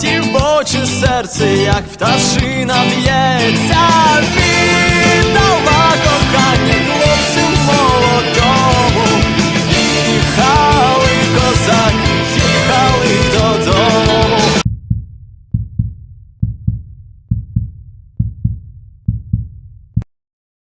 ті в очі серце, як пташина б'ється.